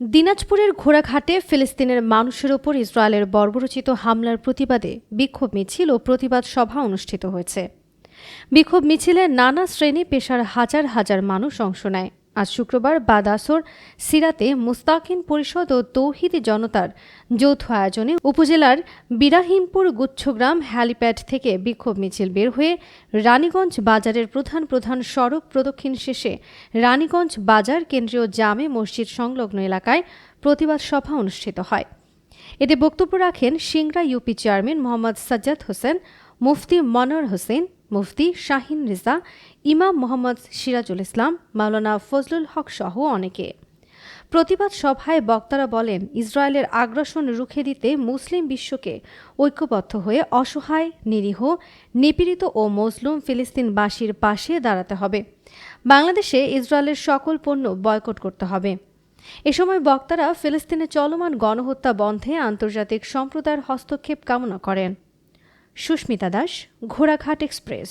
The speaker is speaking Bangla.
দিনাজপুরের ঘোড়াঘাটে ফিলিস্তিনের মানুষের ওপর ইসরায়েলের বর্বরচিত হামলার প্রতিবাদে বিক্ষোভ মিছিল ও প্রতিবাদ সভা অনুষ্ঠিত হয়েছে। বিক্ষোভ মিছিলে নানা শ্রেণি পেশার হাজার হাজার মানুষ অংশ নেয়। আজ শুক্রবার বাদাসর সিরাতে মুস্তাকিন পরিষদ ও তৌহিদি জনতার যৌথ আয়োজনে উপজেলার বিরাহিমপুর গুচ্ছগ্রাম হ্যালিপ্যাড থেকে বিক্ষোভ মিছিল বের হয়ে রানীগঞ্জ বাজারের প্রধান প্রধান সড়ক প্রদক্ষিণ শেষে রানীগঞ্জ বাজার কেন্দ্রীয় জামে মসজিদ সংলগ্ন এলাকায় প্রতিবাদ সভা অনুষ্ঠিত হয়। এতে বক্তব্য রাখেন সিংড়া ইউপি চেয়ারম্যান মোহাম্মদ সাজ্জাদ হোসেন, মুফতি মনোয়ার হোসেন মুফতি শাহিন রেজা, ইমাম মোহাম্মদ সিরাজুল ইসলাম, মাওলানা ফজলুল হক সহ অনেকে। প্রতিবাদ সভায় বক্তারা বলেন, ইসরায়েলের আগ্রাসন রুখে দিতে মুসলিম বিশ্বকে ঐক্যবদ্ধ হয়ে অসহায়, নিরীহ, নিপীড়িত ও মজলুম ফিলিস্তিনবাসীর পাশে দাঁড়াতে হবে। বাংলাদেশে ইসরায়েলের সকল পণ্য বয়কট করতে হবে। এ সময় বক্তারা ফিলিস্তিনে চলমান গণহত্যা বন্ধে আন্তর্জাতিক সম্প্রদায়ের হস্তক্ষেপ কামনা করেন। সুস্মিতা দাস ঘোড়াঘাট এক্সপ্রেস।